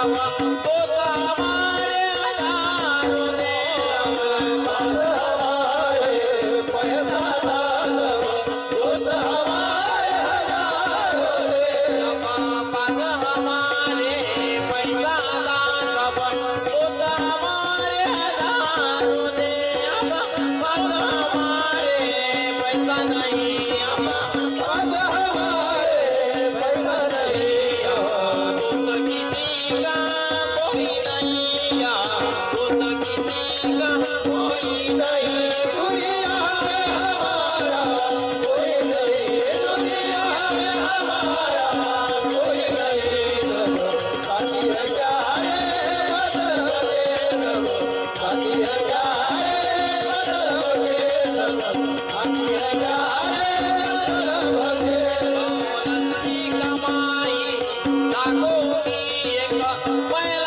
Oh, का मैं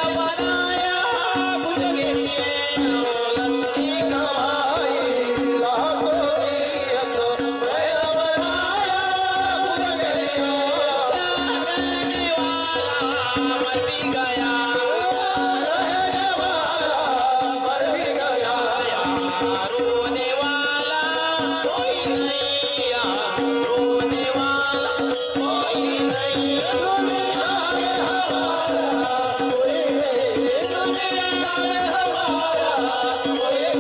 Hawara, Hawara, Hawara, Hawara,